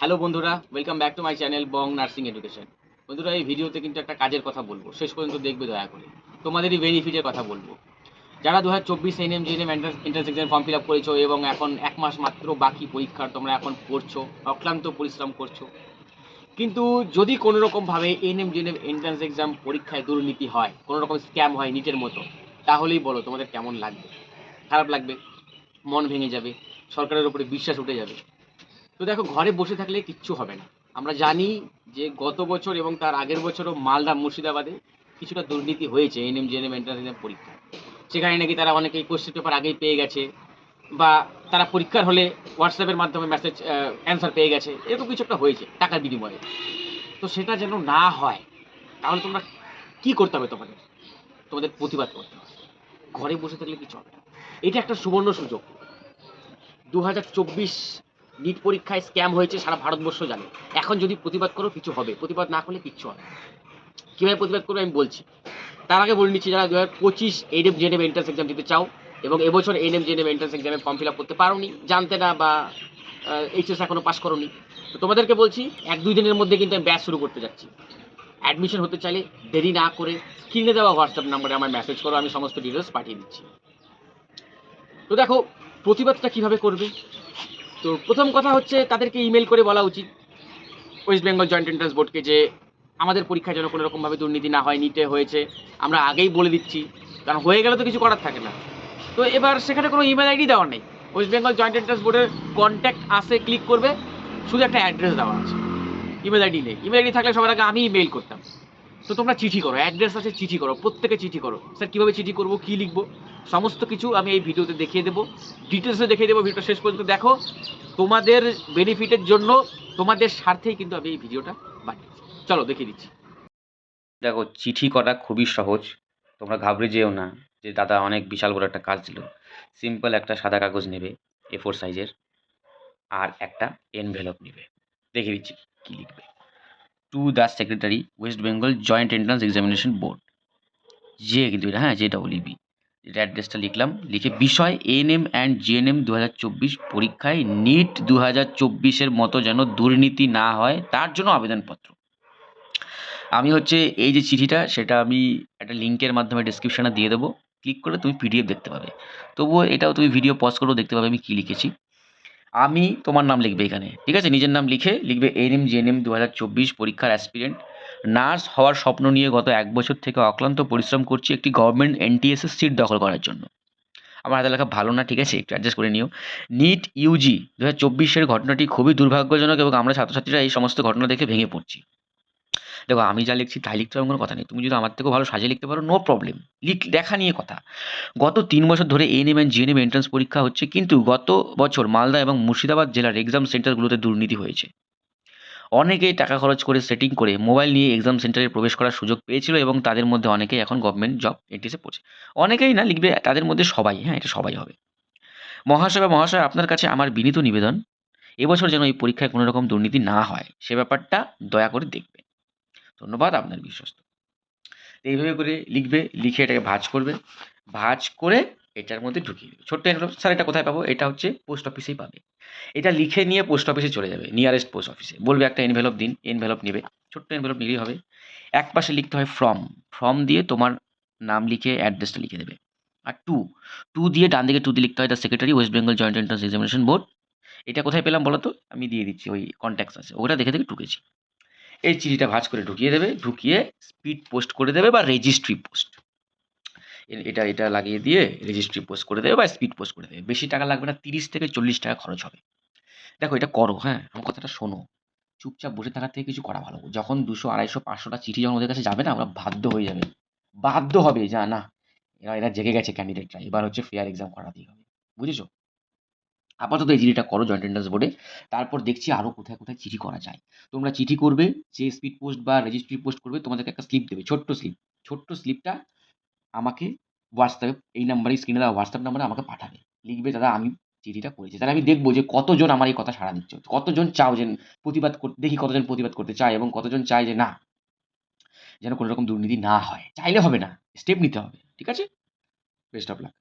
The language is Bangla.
হ্যালো বন্ধুরা welcome back to my channel Bong nursing education বন্ধুরা, এই ভিডিওতে কিন্তু একটা কাজের কথা বলব, শেষ পর্যন্ত দেখবে দয়া করে। তোমাদেরই বেনিফিটের কথা বলব। যারা দু হাজার চব্বিশ NM entrance exam form fill up করেছ এবং এখন এক মাস মাত্র বাকি পরীক্ষার তোমরা এখন পড়ছো, অক্লান্ত পরিশ্রম করছ। কিন্তু যদি কোনো রকমভাবে এনএম জিএনএম এন্ট্রান্স এক্সাম পরীক্ষায় দুর্নীতি হয় কোনো রকম স্ক্যাম হয় নিটের মতো, তাহলেই বলো তোমাদের কেমন লাগবে। খারাপ লাগবে, মন ভেঙে যাবে, সরকারের উপরে বিশ্বাস উঠে যাবে। তো দেখো, ঘরে বসে থাকলে কিচ্ছু হবে না। আমরা জানি যে গত বছর এবং তার আগের বছরও মালদা, মুর্শিদাবাদে কিছুটা দুর্নীতি হয়েছে এনএম জিএনএম এন্ট্রান্স এক্সাম পরীক্ষা। সেখানে নাকি তারা অনেকেই কোশ্চেন পেপার আগেই পেয়ে গেছে, বা তারা পরীক্ষার হলে হোয়াটসঅ্যাপের মাধ্যমে মেসেজ অ্যান্সার পেয়ে গেছে, এরকম কিছু একটা হয়েছে, টাকার বিনিময়ে। তো সেটা যেন না হয়, তাহলে তোমরা কি করতে হবে তোমাদের? তোমাদের প্রতিবাদ করতে হবে। ঘরে বসে থাকলে কিছু হবে না। এটা একটা সুবর্ণ সুযোগ। দু হাজার চব্বিশ নিট পরীক্ষায় স্ক্যাম হয়েছে, সারা ভারতবর্ষ জানে। এখন যদি প্রতিবাদ করো, কিছু হবে। প্রতিবাদ না করলে কিচ্ছু হবে কীভাবে প্রতিবাদ করবে আমি বলছি। তার আগে বলে নিচ্ছি যারা দু হাজার পঁচিশ এইডএম জেনেম এন্ট্রান্স এক্সাম দিতে চাও, এবং এবছর এনএম জেনেম এন্ট্রান্স এক্সামে ফর্ম ফিল আপ করতে পারোনি, জানতে না বা এইচএস এখনও পাস করোনি। তো তোমাদেরকে বলছি, এক দুই দিনের মধ্যে কিন্তু আমি ব্যাচ শুরু করতে যাচ্ছি। অ্যাডমিশন হতে চাইলে দেরি না করে স্ক্রিনে দেওয়া হোয়াটসঅ্যাপ নাম্বারে আমার মেসেজ করো, আমি সমস্ত ডিটেলস পাঠিয়ে দিচ্ছি। তো দেখো, প্রতিবাদটা কীভাবে করবে? তো প্রথম কথা হচ্ছে তাদেরকে ইমেল করে বলা উচিত ওয়েস্ট বেঙ্গল জয়েন্ট এন্ট্রান্স বোর্ডকে যে আমাদের পরীক্ষায় যেন কোনো রকমভাবে দুর্নীতি না হয় নিটে হয়েছে। আমরা আগেই বলে দিচ্ছি, কারণ হয়ে গেলে তো কিছু করার থাকে না। তো এবার সেখানে কোনো ইমেল আইডি দেওয়ার নেই। ওয়েস্ট বেঙ্গল জয়েন্ট এন্ট্রান্স বোর্ডের কন্ট্যাক্ট আসে ক্লিক করবে, শুধু একটা অ্যাড্রেস দেওয়া আছে। ইমেল আইডি নেই। ইমেল আইডি থাকলে সবার আগে আমি ইমেল করতাম। তো তোমরা চিঠি করো অ্যাড্রেস আছে, চিঠি করো, প্রত্যেকে চিঠি করো। স্যার, কীভাবে চিঠি করব, কী লিখব? সমস্ত কিছু আমি এই ভিডিওতে দেখিয়ে দেবো। ডিটেলসে দেখিয়ে দেবো ভিডিও শেষ পর্যন্ত দেখো। তোমাদের বেনিফিটের জন্য, তোমাদের স্বার্থেই কিন্তু আমি এই ভিডিওটা বানিয়েছি। চলো, দেখিয়ে দিচ্ছি। দেখো, চিঠি করা খুবই সহজ। তোমরা ঘাবড়ে যেও না যে দাদা অনেক বিশাল বড় একটা কাজ দিল সিম্পল একটা সাদা কাগজ নেবে এ ফোর সাইজের আর একটা এনভেলপ নেবে। দেখে দিচ্ছি, কী লিখবে। To the secretary West Bengal joint entrance examination board যে কিন্তু এটা হ্যাঁ জে ডবল ইবি এটা অ্যাড্রেসটা লিখলাম, লিখে বিষয় এএনএম অ্যান্ড জিএনএম দু হাজার চব্বিশ পরীক্ষায় নিট দু হাজার চব্বিশের মতো যেন দুর্নীতি না হয়, তার জন্য আবেদনপত্র। আমি হচ্ছে এই যে চিঠিটা, সেটা আমি একটা লিঙ্কের মাধ্যমে ডিসক্রিপশানে দিয়ে দেবো। ক্লিক করে তুমি পিডিএফ দেখতে পাবে। তবুও এটাও তুমি ভিডিও পজ করেও দেখতে পাবে আমি কী লিখেছি। আমি তোমার নাম লিখবে এখানে, ঠিক আছে? নিজের নাম লিখে লিখবে এনএম এম দু হাজার চব্বিশ পরীক্ষার অ্যাসপিরেন্ট নার্স হওয়ার স্বপ্ন নিয়ে গত এক বছর থেকে অক্লান্ত পরিশ্রম করছি একটি গভর্নমেন্ট এনটিএসের সিট দখল করার জন্য। আমার হাতে লেখা ভালো না, ঠিক আছে? একটু অ্যাডজাস্ট করে নিও। নিট ইউজি দু হাজার চব্বিশের ঘটনাটি খুবই দুর্ভাগ্যজনক এবং আমরা ছাত্রছাত্রীরা এই সমস্ত ঘটনা দেখে ভেঙে পড়ছি। দেখো, আমি যা লিখছি তাই লিখতে পারব কোনো কথা নেই। তুমি যদি আমার থেকেও ভালো সাজিয়ে লিখতে পারো নো প্রবলেম লিখ, দেখা নিয়ে কথা। গত তিন বছর ধরে এএনএম অ্যান্ড জিএনএম এন্ট্রান্স পরীক্ষা হচ্ছে, কিন্তু গত বছর মালদা এবং মুর্শিদাবাদ জেলার এক্সাম সেন্টারগুলোতে দুর্নীতি হয়েছে। অনেকেই টাকা খরচ করে সেটিং করে মোবাইল নিয়ে এক্সাম সেন্টারে প্রবেশ করার সুযোগ পেয়েছিল এবং তাদের মধ্যে অনেকেই এখন গভর্নমেন্ট জব এনটিসে পড়ছে। অনেকেই না, লিখবে তাদের মধ্যে সবাই হ্যাঁ এটা সবাই হবে। মহাশয় বা মহাশয়, আপনার কাছে আমার বিনীত নিবেদন, এবছর যেন এই পরীক্ষায় কোনো রকম দুর্নীতি না হয়, সে ব্যাপারটা দয়া করে দেখবে ধন্যবাদ আপনার বিশ্বস্ত। এইভাবে করে লিখবে, লিখে এটাকে ভাঁজ করবে। ভাঁজ করে এটার মধ্যে ঢুকিয়ে দেবে। ছোট্ট এনভেলপ স্যার, এটা কোথায় পাবো? এটা হচ্ছে পোস্ট অফিসেই পাবে। এটা লিখে নিয়ে পোস্ট অফিসে চলে যাবে, নিয়ারেস্ট পোস্ট অফিসে। বলবে একটা এনভেলপ দিন এনভেলপ নেবে। ছোট্ট এনভেলপ নিলেই হবে। এক পাশে লিখতে হয় ফর্ম ফর্ম দিয়ে তোমার নাম লিখে অ্যাড্রেসটা লিখে দেবে। আর টু টু দিয়ে ডান দিকে টু দিয়ে লিখতে হয় the secretary West Bengal joint entrance examination board এটা কোথায় পেলাম বলো তো? আমি দিয়ে দিচ্ছি, ওই কন্ট্যাক্টস আছে। ওটা দেখে দেখে ঢুকেছি। এই চিঠিটা ভাঁজ করে ঢুকিয়ে দেবে, ঢুকিয়ে স্পিড পোস্ট করে দেবে বা রেজিস্ট্রি পোস্ট এটা এটা লাগিয়ে দিয়ে রেজিস্ট্রি পোস্ট করে দেবে বা স্পিড পোস্ট করে দেবে। বেশি টাকা লাগবে না, তিরিশ থেকে চল্লিশ টাকা খরচ হবে। দেখো, এটা করো হ্যাঁ আমার কথাটা শোনো। চুপচাপ বসে থাকার থেকে কিছু করা ভালো। যখন দুশো, আড়াইশো, পাঁচশোটা চিঠি যখন ওদের কাছে যাবে না, আমরা বাধ্য হয়ে যাবে। বাধ্য হবে যা, না, এরা এরা জেগে গেছে ক্যান্ডিডেটরা এবার হচ্ছে ফেয়ার এক্সাম করাতেই হবে। বুঝেছ? আপাতত এই চিঠিটা করো জয়েন্ট এন্ট্রান্স বোর্ডে তারপর দেখছি আরও কোথায় কোথায় চিঠি করা যায়। তোমরা চিঠি করবে, যে স্পিড পোস্ট বা রেজিস্ট্রি পোস্ট করবে, তোমাদেরকে একটা স্লিপ দেবে, ছোট্ট স্লিপ ছোট্ট স্লিপটা আমাকে হোয়াটসঅ্যাপে এই নাম্বারে স্ক্রিনে দেওয়া হোয়াটসঅ্যাপ নাম্বারে আমাকে পাঠাবে। লিখবে, দাদা, আমি চিঠিটা করেছি। তাহলে আমি দেখব যে কতজন আমার এই কথা সাড়া দিচ্ছে। কতজন চাও যে প্রতিবাদ করতে দেখি কতজন প্রতিবাদ করতে চায় এবং কতজন চায় যে না, যেন কোনো রকম দুর্নীতি না হয়। চাইলে হবে না স্টেপ নিতে হবে, ঠিক আছে? Best of luck